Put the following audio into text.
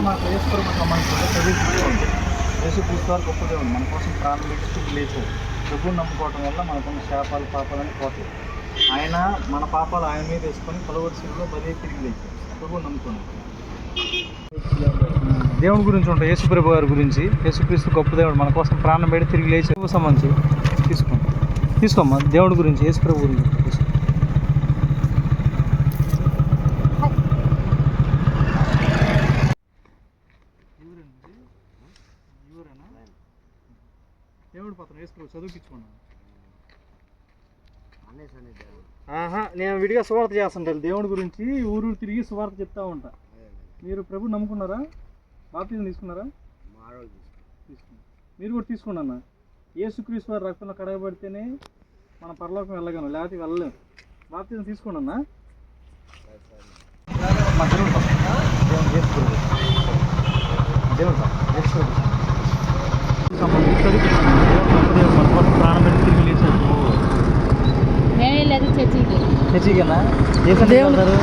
మనకు యేసుప్రభు సంబంధించిన చదివించుకోండి యేసుక్రీస్తు వారు గొప్ప దేవుడు. మన కోసం ప్రాణం పెట్టి తిరిగి లేచాడు ప్రభువుని నమ్ముకోవటం వల్ల మనకున్న శాపాలు పాపాలని పోతాయి. ఆయన మన పాపాలు ఆయన మీద వేసుకొని పొలవరిశిలో బలి తిరిగి లేచాడు ప్రభువు నమ్ముకోండి దేవుడి గురించి ఉంటాయి. యేసుప్రభు గారి గురించి. యేసుక్రీస్తు గొప్ప దేవుడు. మన కోసం ప్రాణం పెట్టి తిరిగి లేచి ప్రభువు సంబంధించి తీసుకోండి. తీసుకోమ్మా. దేవుడి గురించి యేసుప్రభు గురించి. దేవుడు పత్రం యేసుప్రభు చదువుకిచ్చుకున్నాను ఆహా నేను విడిగా సువార్త చేస్తుంటాను. దేవుడి గురించి ఊరు తిరిగి సువార్త చెప్తా ఉంటా. మీరు ప్రభు నమ్ముకున్నారా? బాప్తిజం తీసుకున్నారా? తీసుకున్నారు. మీరు కూడా తీసుకోండి అన్న? యేసుక్రీస్తు వారి రక్తంలో కడగబడితేనే మన పరలోకం వెళ్ళగలం లేకపోతే వెళ్ళలేం. బాప్తిజం తీసుకోండి అన్న. మా దేవుడు పక్కన. దేవుడు యేసు ప్రభు. దేవుడు పక్కన. యేసు ప్రభు. సంబంధించి చదివిస్తున్నాను. దేవుడు గొప్ప దేవుడు. మన కోసం ప్రాణం పెట్టి తిరిగి లేచాడు నేను వెళ్ళేది చర్చికి చర్చికేనా ఏ దేవుడు. వెళ్తారు